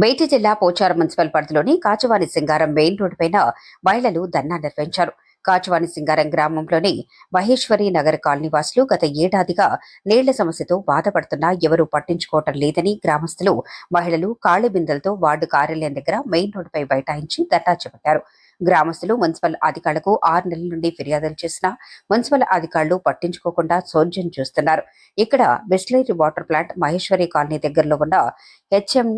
బేటి జిల్లా పోచారం మున్సిపల్ పరిధిలోని కాచువాని సింగారం main road పైన మహిళలు ధర్నా నిర్వహించారు. కాచువాని సింగారం గ్రామంలోని మహేశ్వరి నగర్ కాలనీ వాసులు గత ఏడాదిగా నీళ్ళ సమస్యతో బాధపడుతున్నా ఎవరూ పట్టించుకోవటం లేదని గ్రామస్తులు మహిళలు ఖాళీ బిందెలతో వార్డు కార్యాలయం దగ్గర మెయిన్ రోడ్డుపై బైఠాయించి ధర్నా చేపట్టారు. గ్రామస్తులు మున్సిపల్ అధికారులకు ఆరు నెలల నుండి ఫిర్యాదులు చేసినా మున్సిపల్ అధికారులు పట్టించుకోకుండా చోద్యం చూస్తున్నారు. ఇక్కడ Bisleri water plant Maheshwari colony దగ్గరలో ఉన్న హెచ్ఎం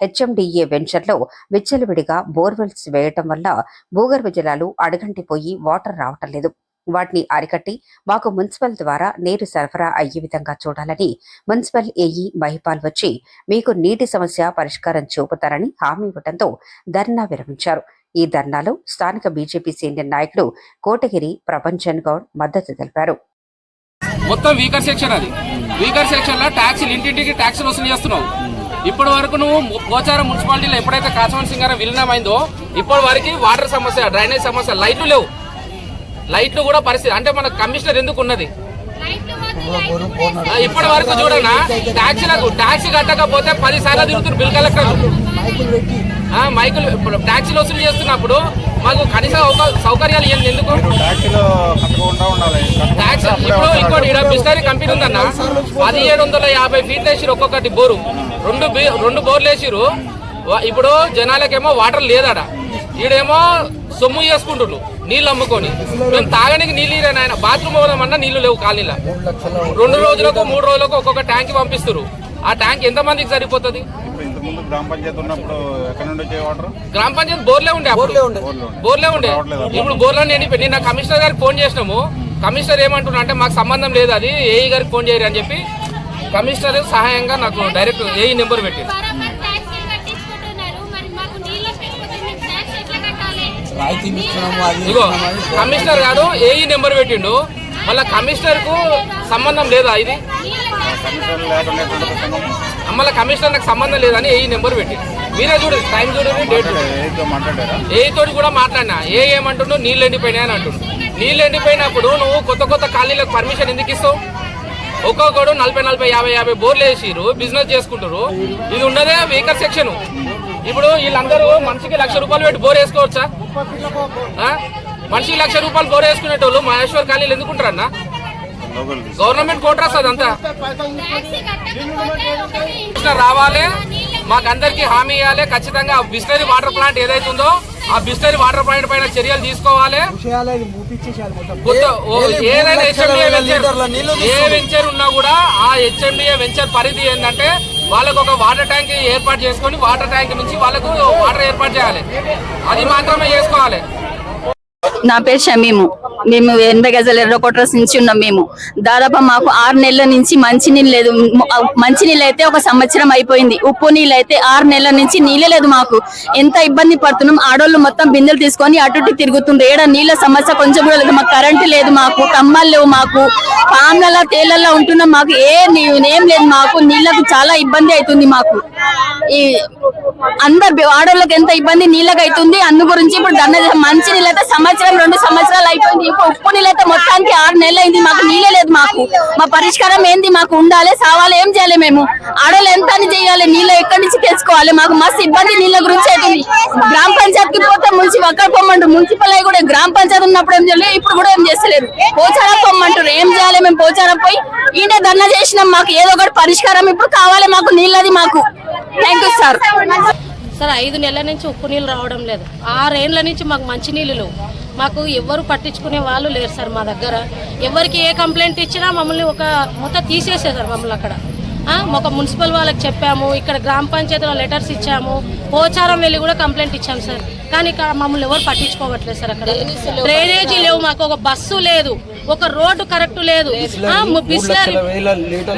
హెచ్ఎండిఏ వెంచర్లో విచ్చలవిడిగా బోర్వెల్స్ వేయటం వల్ల భూగర్భ జలాలు అడగంటిపోయి వాటర్ రావటం లేదు. వాటిని అరికట్టి మాకు మున్సిపల్ ద్వారా నీరు సరఫరా అయ్యే విధంగా చూడాలని మున్సిపల్ ఏఈ మహిపాల్ వచ్చి మీకు నీటి సమస్య పరిష్కారం చూపుతారని హామీ ఇవ్వడంతో ధర్నా విరమించారు. ఈ ధర్నాలో స్థానిక బీజేపీ సీనియర్ నాయకుడు కోటగిరి ప్రపంచన్ గౌడ్ మద్దతు తెలిపారు. మొత్తం వీకర్ సెక్షన్ అది. వీకర్ సెక్షన్లో ట్యాక్సీలు ఇంటింటికి ట్యాక్సీలు వసూలు చేస్తున్నావు. ఇప్పటి వరకు నువ్వు ము- పోచారం మున్సిపాలిటీలో ఎప్పుడైతే కాచవన్ సింగారం విలీనం విలీనమైందో ఇప్పటి వరకు వాటర్ సమస్య డ్రైనేజ్ సమస్య లైట్లు లేవు. లైట్లు కూడా పరిస్థితి అంటే మన కమిషనర్ ఎందుకు ఉన్నది? ఇప్పటి వరకు చూడనా ట్యాక్సీలకు ట్యాక్సీ కట్టకపోతే పది సార్లు తిరుగుతున్నారు బిల్ కలెక్టర్ మైకులు ఇప్పుడు ట్యాక్సీలు వసూలు చేస్తున్నప్పుడు మాకు కనీసం సౌకర్యాలు ఇవ్వండి ఎందుకు? ట్యాక్స్ ఇప్పుడు ఇంకోటి ఇక్కడ బిస్లరీ కంపెనీ ఉందన్న. పదిహేడు వందల యాభై ఫీట్లు వేసిరు ఒక్కొక్కటి బోరు. రెండు బి- రెండు బోర్లు వేసిరు ఇప్పుడు జనాలకేమో వాటర్ లేదట. ఈడేమో సొమ్ము చేసుకుంటుండ్రు నీళ్ళు అమ్ముకొని. మేము తాగడానికి నీళ్ళు ఇరే నాయన. బాత్రూమ్ పోదామన్నా నీళ్ళు లేవు కాలనీలో. రెండు రోజులకు మూడు రోజులకు ఒక్కొక్క ట్యాంక్ పంపిస్తారు ఆ ట్యాంక్ ఎంత మందికి సరిపోతుంది? ఇప్పుడు ఇంతకుముందు గ్రామ పంచాయతీ ఉన్నప్పుడు ఎక్కడి నుండి వచ్చే వాటర్? గ్రామ పంచాయతీ బోర్లే ఉండే అప్పుడు. బోర్లే ఉండే. ఇప్పుడు బోర్లని ఎండిపోయి నిన్న కమిషనర్ గారికి ఫోన్ చేసినాము. కమిషనర్ ఏమంటున్నా అంటే మాకు సంబంధం లేదు అది. ఏఈ గారికి ఫోన్ చేయరు అని చెప్పి కమిషనర్ సహాయంగా నాకు డైరెక్ట్ ఏఈ నెంబర్ పెట్టింది. ఇగో కమిషనర్ గారు ఏఈ నెంబర్ పెట్టిండు. మళ్ళీ కమిషనర్కు సంబంధం లేదా ఇది? మళ్ళీ కమిషనర్ నాకు సంబంధం లేదని ఏఈ నెంబర్ పెట్టింది మీరే చూడండి టైం చూడండి డేట్ ఏ తోటి కూడా మాట్లాడినా. ఏ ఏమంటుండో నీళ్ళు ఎండిపోయినాయి అని అంటుండు. నీళ్ళు ఎండిపోయినప్పుడు నువ్వు కొత్త కొత్త ఖాళీలకు పర్మిషన్ ఎందుకు ఇస్తావు? ఒక్కొక్కడు నలభై నలభై యాభై యాభై బోర్లు వేసిరు బిజినెస్ చేసుకుంటారు ఇది ఉన్నదే వీకర్ సెక్షన్. ఇప్పుడు వీళ్ళందరూ మనిషికి లక్ష రూపాయలు పెట్టి బోర్ వేసుకోవచ్చా? మనిషికి లక్ష రూపాయలు బోర్ వేసుకునేటోళ్ళు మహేశ్వర్ ఖాళీలు ఎందుకుంటారన్నా గవర్నమెంట్ కోట్రాస్ అదంతా అంతా కట్టకపోతే రావాలి. మాకందరికి హామీ ఇవ్వాలి. ఖచ్చితంగా బిస్లరీ వాటర్ ప్లాంట్ ఏదైతే ఉందో ఆ బిస్లరీ వాటర్ ప్లాంట్ పైన చర్యలు తీసుకోవాలి. ఏ- ఏదైనా హెచ్ఎండిఏ వెంచర్ ఏ వెంచర్ ఉన్నా కూడా ఆ హెచ్ఎండిఏ వెంచర్ పరిధి ఏంటంటే వాళ్ళకు ఒక వాటర్ ట్యాంక్ ఏర్పాటు చేసుకొని వాటర్ ట్యాంక్ నుంచి వాళ్ళకు వాటర్ ఏర్పాటు చేయాలి. అది మాత్రమే చేసుకోవాలి. నా పేరు షమీము. మేము ఎనభై గజల ఎర్ర కొట్రస్ నుంచి ఉన్నాం మేము. దాదాపు మాకు ఆరు నెలల నుంచి మంచినీళ్ళు లేదు. మంచినీళ్ళు అయితే ఒక సంవత్సరం అయిపోయింది. ఉప్పు నీళ్ళు అయితే ఆరు నెలల నుంచి నీళ్ళే లేదు మాకు. ఎంత ఇబ్బంది పడుతున్నాం. ఆడోళ్ళు మొత్తం బిందెలు తీసుకొని అటు ఇటు తిరుగుతుండ్రు. ఏడ నీళ్ళ సమస్య కొంచెం కూడా లేదు. మాకు కరెంటు లేదు మాకు. కమ్మలు లేవు మాకు. పాములలో తేళ్ళలో ఉంటున్నాం. మాకు ఏ ఏం లేదు మాకు. నీళ్ళకు చాలా ఇబ్బంది అవుతుంది మాకు. ఈ అందరు ఆడోళ్ళకి ఎంత ఇబ్బంది నీళ్ళకి అవుతుంది అందు గురించి ఇప్పుడు దండ మంచి నీళ్ళు సమస్య సంవత్సరం రెండు సంవత్సరాలు అయిపోయింది. ఇప్పుడు ఉప్పు నీళ్ళైతే మొత్తానికి ఆరు నెలలు అయింది మాకు నీళ్ళే లేదు మాకు. మా పరిష్కారం ఏంది? మాకు ఉండాలి సావాలి ఏం చేయాలి మేము? ఆడవాళ్ళు ఎంత అని చేయాలి? నీళ్ళు ఎక్కడి నుంచి తెచ్చుకోవాలి? మాకు మస్తు ఇబ్బంది నీళ్ళ గురించి అవుతుంది గ్రామ పంచాయతీకి పోతే మున్సి అక్కడ పొమ్మంటారు. మున్సిపల్ అయి కూడా గ్రామ పంచాయతీ ఉన్నప్పుడు ఏం చేయలేదు ఇప్పుడు కూడా ఏం చేస్తలేదు పోచారం పొమ్మంటారు. ఏం చేయాలి మేము పోచారం పోయి? ఈయన ధర్నా చేసినాం మాకు ఏదో ఒకటి పరిష్కారం ఇప్పుడు కావాలి మాకు నీళ్ళది మాకు. థ్యాంక్ యూ సార్ సార్ ఐదు నెలల నుంచి ఉప్పు నీళ్ళు రావడం లేదు. ఆరేళ్ళ నుంచి మాకు మంచి నీళ్ళు లేవు. మాకు ఎవరు పట్టించుకునే వాళ్ళు లేరు సార్ మా దగ్గర. ఎవరికి ఏ కంప్లైంట్ ఇచ్చినా మమ్మల్ని ఒక మొత్తం తీసేసేసారు మమ్మల్ని అక్కడ. ఒక మున్సిపల్ వాళ్ళకి చెప్పాము ఇక్కడ గ్రామ పంచాయతీలో లెటర్స్ ఇచ్చాము పోచారం వెళ్ళి కూడా కంప్లైంట్ ఇచ్చాం సార్. కానీ ఇక్కడ మమ్మల్ని ఎవరు పట్టించుకోవట్లేదు సార్ అక్కడ. డ్రైనేజీ లేవు మాకు ఒక బస్సు లేదు ఒక రోడ్డు కరెక్ట్ లేదు. బిస్లరీ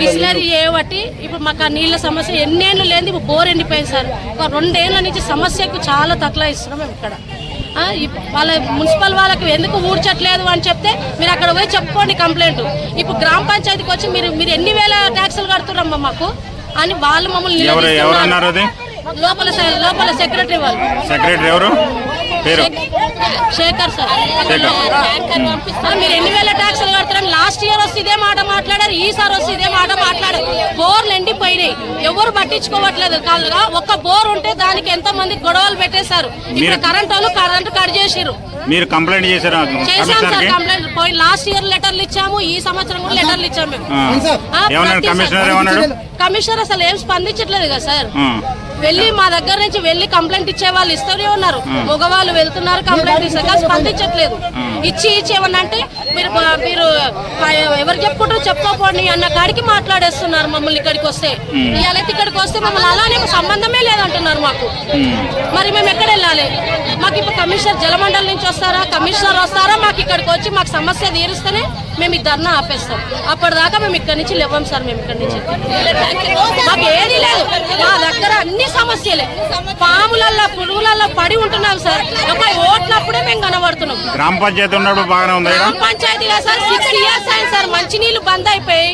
బిస్లరీ చేయబట్టి ఇప్పుడు మాకు ఆ నీళ్ళ సమస్య ఎన్నేళ్ళు లేని ఇప్పుడు బోర్ ఎండిపోయింది సార్. ఒక రెండేళ్ళ నుంచి సమస్యకు చాలా తక్కువ ఇస్తున్నాం మేము ఇక్కడ. వాళ్ళ మున్సిపల్ వాళ్ళకి ఎందుకు ఊడ్చట్లేదు అని చెప్తే మీరు అక్కడ పోయి చెప్పుకోండి కంప్లైంట్. ఇప్పుడు గ్రామ పంచాయతీకి వచ్చి మీరు మీరు ఎన్ని వేల ట్యాక్సులు కడుతున్నారమ్మా మాకు? అని వాళ్ళు మమ్మల్ని లోపల లోపల సెక్రటరీ వాళ్ళు. సెక్రటరీ ఎవరు? పేరు? శేఖర్ సార్. మీరు ఎన్ని వేల ట్యాక్సులు కడతారని లాస్ట్ ఇయర్ వస్తే ఇదే మాట మాట్లాడారు ఈసారి వస్తే ఇదే మాట మాట్లాడారు. బోర్లు ఎండిపోయినాయి. ఎవరు పట్టించుకోవట్లేదు కాదుగా ఒక్క బోర్ ఉంటే దానికి ఎంతో మంది గొడవలు పెట్టేశారు. మీరు- కరెంట్ వాళ్ళు కరెంట్ కట్ చేసిర్రు. మీరు కంప్లైంట్ చేశారా చేశాం సార్ కంప్లైంట్ పోయి లాస్ట్ ఇయర్ లెటర్లు ఇచ్చాము ఈ సంవత్సరం కూడా లెటర్లు ఇచ్చాము మేము. కమిషనర్ సార్- ఏమన్నాడు? కమిషనర్ అసలు ఏం స్పందించట్లేదు కదా సార్. వెళ్ళి మా దగ్గర నుంచి వెళ్ళి కంప్లైంట్ ఇచ్చే వాళ్ళు ఇస్తూనే ఉన్నారు. మగవాళ్ళు వెళ్తున్నారు కంప్లైంట్ ఇస్తారు కానీ స్పందించట్లేదు. ఇచ్చి ఇచ్చి ఏమన్నా అంటే మీరు మీరు ఎవరు చెప్పుకుంటారో చెప్పుకోపోండి అన్న కాడికి మాట్లాడేస్తున్నారు మమ్మల్ని ఇక్కడికి వస్తే. ఇవాళ ఇక్కడికి వస్తే మమ్మల్ని అలానే సంబంధమే లేదంటున్నారు మాకు. మరి మేము ఎక్కడ వెళ్ళాలి? మాకు ఇప్పుడు కమిషనర్ జలమండలి నుంచి వస్తారా? కమిషనర్ వస్తారా? మాకు ఇక్కడికి వచ్చి మాకు సమస్య తీరుస్తేనే మేము ఈ ధర్నా ఆపేస్తాం. అప్పటిదాకా మేము ఇక్కడి నుంచి లేవం సార్ మేము ఇక్కడి నుంచి. మాకు ఏది లేదు. మా దగ్గర అన్ని సమస్యలే. పాములల్లో పురుగులల్లో పడి ఉంటున్నాం సార్. ఒక ఓట్లప్పుడే మేము కనబడుతున్నాం. గ్రామ పంచాయతీ ఉన్నప్పుడు బాగానే ఉంది గ్రామ పంచాయతీలో సార్ సిక్స్ ఇయర్స్ అయింది సార్. మంచినీళ్ళు బంద్ అయిపోయి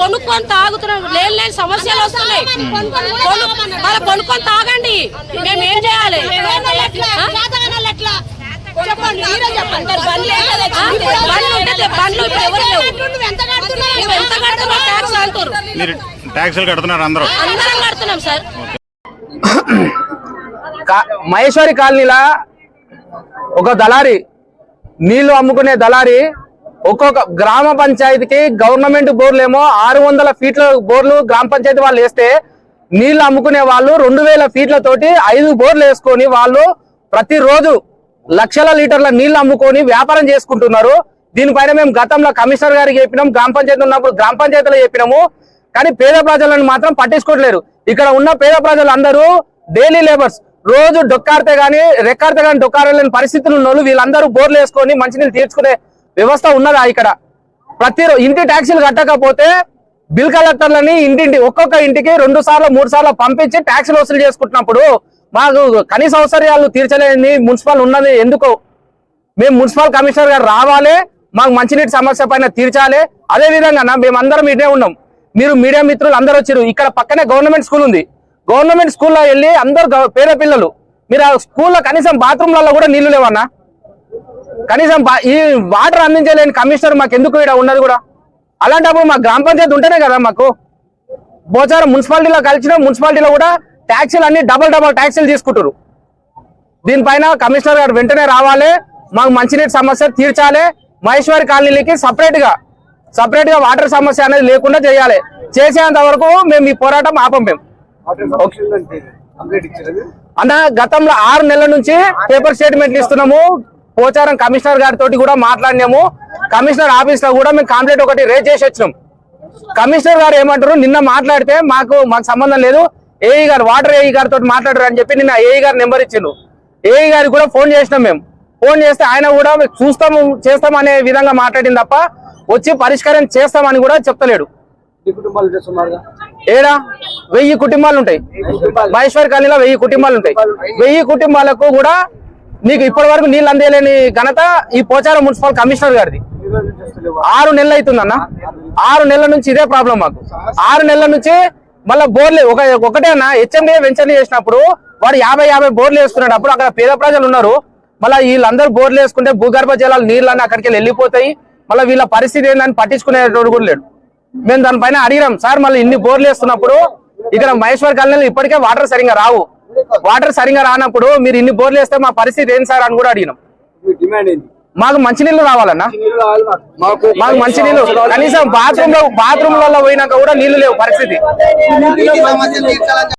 కొనుక్కొని తాగుతున్నాం. లేని లేని సమస్యలు వస్తున్నాయి. మరి కొనుక్కొని తాగండి. మేము ఏం చేయాలి? ట్యాక్స్ మీరు ట్యాక్సులు కడుతున్నారు అందరూ? అందరం కడుతున్నాం సార్. మహేశ్వరి కాలనీలా ఒక దళారి నీళ్ళు అమ్ముకునే దళారి ఒక్కొక్క గ్రామ పంచాయతీకి గవర్నమెంట్ బోర్లు ఏమో ఆరు వందల ఫీట్ల బోర్లు గ్రామ పంచాయతీ వాళ్ళు వేస్తే నీళ్ళు అమ్ముకునే వాళ్ళు రెండు వేల ఫీట్లతోటి ఐదు బోర్లు వేసుకొని వాళ్ళు ప్రతిరోజు లక్షల లీటర్ల నీళ్ళు అమ్ముకొని వ్యాపారం చేసుకుంటున్నారు. దీనిపైన మేము గతంలో కమిషనర్ గారికి చెప్పినాం గ్రామ పంచాయతీ ఉన్నప్పుడు గ్రామ పంచాయతీలో చెప్పినాము కానీ పేద ప్రజలను మాత్రం పట్టించుకోవట్లేరు ఇక్కడ ఉన్న పేద ప్రజలు అందరూ డైలీ లేబర్స్ రోజు డొక్కాడితే కానీ రెక్కాడితే కానీ డొక్కాడలేని పరిస్థితులు ఉన్న వీళ్ళందరూ బోర్లు వేసుకొని మంచినీళ్ళు తీర్చుకునే వ్యవస్థ ఉన్నదా ఇక్కడ? ప్రతిరోజు ఇంటి ట్యాక్సీలు కట్టకపోతే బిల్ కలెక్టర్లని ఇంటింటి ఒక్కొక్క ఇంటికి రెండు సార్లు మూడు సార్లు పంపించి ట్యాక్సీలు వసూలు చేసుకుంటున్నప్పుడు మాకు కనీస అవసరాలు తీర్చలేని మున్సిపల్ ఉన్నది ఎందుకు? మేము మున్సిపల్ కమిషనర్ గారు రావాలి మాకు మంచినీటి సమస్య పైన తీర్చాలి. అదే విధంగా మేమందరం ఇదే ఉన్నాం. మీరు మీడియా మిత్రులు అందరూ వచ్చారు ఇక్కడ పక్కనే గవర్నమెంట్ స్కూల్ ఉంది. గవర్నమెంట్ స్కూల్లో వెళ్ళి అందరు పేద పిల్లలు. మీరు ఆ స్కూల్లో కనీసం బాత్రూమ్లలో కూడా నీళ్ళు లేవన్నా? కనీసం ఈ వాటర్ అందించలేని కమిషనర్ మాకు ఎందుకు ఇక్కడ ఉన్నది కూడా? అలాంటప్పుడు మా గ్రామ పంచాయతీ ఉంటేనే కదా మాకు. పోచారం మున్సిపాలిటీలో కలిసిన మున్సిపాలిటీలో కూడా ట్యాక్సీలు అన్ని డబల్ డబల్ ట్యాక్సీలు తీసుకుంటారు దీనిపైన కమిషనర్ గారు వెంటనే రావాలి. మాకు మంచినీటి సమస్య తీర్చాలి. మహేశ్వరి కాలనీలకి సపరేట్గా సపరేట్గా వాటర్ సమస్య అనేది లేకుండా చేయాలి. చేసేంత వరకు మేము ఈ పోరాటం ఆపం మేము. అన్న గతంలో ఆరు నెలల నుంచి పేపర్ స్టేట్మెంట్లు ఇస్తున్నాము. పోచారం కమిషనర్ గారితో కూడా మాట్లాడినాము. కమిషనర్ ఆఫీస్లో కూడా మేము కంప్లైంట్ ఒకటి రేజ్ చేసి వచ్చినాం. కమిషనర్ గారు ఏమంటారు? నిన్న మాట్లాడితే మాకు మాకు సంబంధం లేదు. ఏఈ గారు వాటర్ ఏఈ గారితో మాట్లాడరు అని చెప్పి నిన్న ఏఈ గారు నెంబర్ ఇచ్చిండు ఏఈ గారికి కూడా ఫోన్ చేసినాం మేము. ఫోన్ చేస్తే ఆయన కూడా చూస్తాము చేస్తాం అనే విధంగా మాట్లాడింది తప్ప వచ్చి పరిష్కారం చేస్తామని కూడా చెప్తలేడు. ఏడా? వెయ్యి కుటుంబాలు ఉంటాయి మహేశ్వర్ కాలనీలో వెయ్యి కుటుంబాలు ఉంటాయి వెయ్యి కుటుంబాలకు కూడా నీకు ఇప్పటి వరకు నీళ్ళు అందేయలేని ఘనత ఈ పోచారం మున్సిపల్ కమిషనర్ గారిది. ఆరు నెలలు అవుతుందన్న. ఆరు నెలల నుంచి ఇదే ప్రాబ్లం మాకు. ఆరు నెలల నుంచి మళ్ళీ బోర్లే ఒక ఒకటే అన్న హెచ్ఎండిఏ వెంచర్ చేసినప్పుడు వాడు యాభై యాభై బోర్లు వేసుకున్నాడు అప్పుడు అక్కడ పేద ప్రజలు ఉన్నారు. మళ్ళీ వీళ్ళందరూ బోర్లు వేసుకుంటే భూగర్భ జలాలు నీళ్ళని అక్కడికి వెళ్ళి వెళ్ళిపోతాయి. మళ్ళీ వీళ్ళ పరిస్థితి ఏందని పట్టించుకునేటోడు కూడా లేడు. మేము దానిపైన అడిగినాం సార్ మళ్ళీ ఇన్ని బోర్లు వేస్తున్నప్పుడు ఇక్కడ మహేశ్వర్ కాలనీలో ఇప్పటికే వాటర్ సరిగా రావు. వాటర్ సరిగా రానప్పుడు మీరు ఇన్ని బోర్లు వేస్తే మా పరిస్థితి ఏంటి సార్? అని కూడా అడిగినాం. మాకు మంచినీళ్ళు రావాలన్నా? మాకు. మంచినీళ్ళు కనీసం బాత్రూమ్లో బాత్రూమ్లలో పోయినాక కూడా నీళ్ళు లేవు పరిస్థితి.